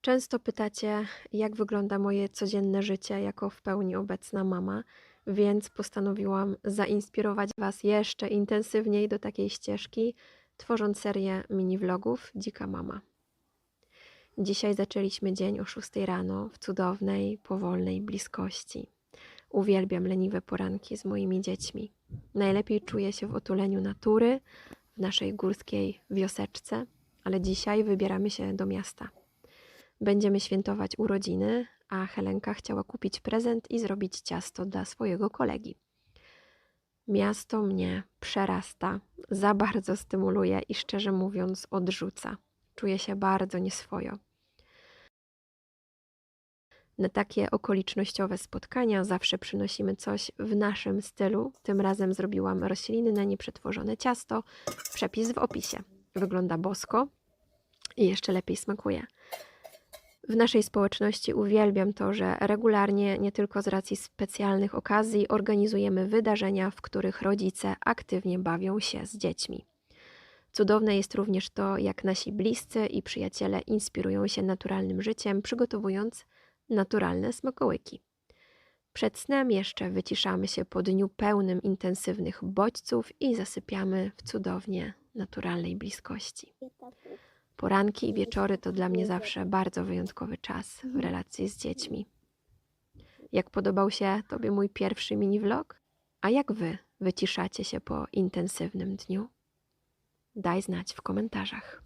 Często pytacie, jak wygląda moje codzienne życie jako w pełni obecna mama, więc postanowiłam zainspirować Was jeszcze intensywniej do takiej ścieżki, tworząc serię mini vlogów Dzika Mama. Dzisiaj zaczęliśmy dzień o 6 rano w cudownej, powolnej bliskości. Uwielbiam leniwe poranki z moimi dziećmi. Najlepiej czuję się w otuleniu natury, w naszej górskiej wioseczce, ale dzisiaj wybieramy się do miasta. Będziemy świętować urodziny, a Helenka chciała kupić prezent i zrobić ciasto dla swojego kolegi. Miasto mnie przerasta, za bardzo stymuluje i szczerze mówiąc odrzuca. Czuję się bardzo nieswojo. Na takie okolicznościowe spotkania zawsze przynosimy coś w naszym stylu. Tym razem zrobiłam roślinne, nieprzetworzone ciasto. Przepis w opisie. Wygląda bosko i jeszcze lepiej smakuje. W naszej społeczności uwielbiam to, że regularnie, nie tylko z racji specjalnych okazji, organizujemy wydarzenia, w których rodzice aktywnie bawią się z dziećmi. Cudowne jest również to, jak nasi bliscy i przyjaciele inspirują się naturalnym życiem, przygotowując naturalne smakołyki. Przed snem jeszcze wyciszamy się po dniu pełnym intensywnych bodźców i zasypiamy w cudownie naturalnej bliskości. Poranki i wieczory to dla mnie zawsze bardzo wyjątkowy czas w relacji z dziećmi. Jak podobał się Tobie mój pierwszy mini vlog? A jak Wy wyciszacie się po intensywnym dniu? Daj znać w komentarzach.